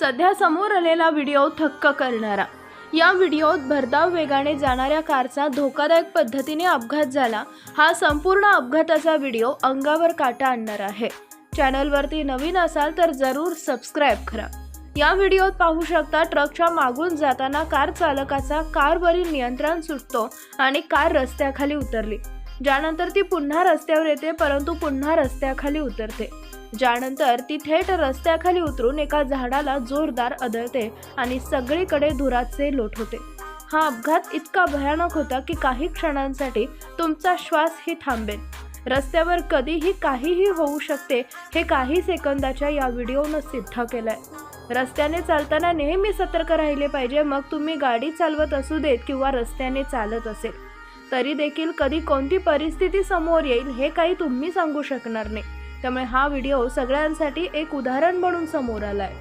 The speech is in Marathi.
सध्या समोर आलेला व्हिडिओ थक्क करणारा. या व्हिडिओत भरधाव वेगाने जाणाऱ्या कारचा धोकादायक पद्धतीने अपघात झाला. हा संपूर्ण अपघाताचा व्हिडिओ अंगावर काटा आणणार आहे. चॅनलवरती नवीन असाल तर जरूर सबस्क्राईब करा. या व्हिडिओत पाहू शकता ट्रकच्या मागून जाताना कार चालकाचा कारवरील नियंत्रण सुटतो आणि कार रस्त्याखाली उतरली. ज्यानंतर ती पुन्हा रस्त्यावर येते परंतु पुन्हा रस्त्याखाली उतरते. ज्यानंतर ती थेट रस्त्याखाली उतरून एका झाडाला जोरदार आदळते आणि सगळीकडे धुराचे लोट होते. हा अपघात इतका भयानक होता की काही क्षणांसाठी तुमचा श्वासही थांबेल. रस्त्यावर कधीही काहीही होऊ शकते हे काही सेकंदाच्या या व्हिडिओनं सिद्ध केलंय. रस्त्याने चालताना नेहमी सतर्क राहिले पाहिजे मग तुम्ही गाडी चालवत असू देत किंवा रस्त्याने चालत असेल. तरी देखील कधी कोणती परिस्थिती समोर येईल हे काही तुम्ही सांगू शकणार नाही. त्यामुळे हा व्हिडिओ सगळ्यांसाठी एक उदाहरण म्हणून समोर आलाय.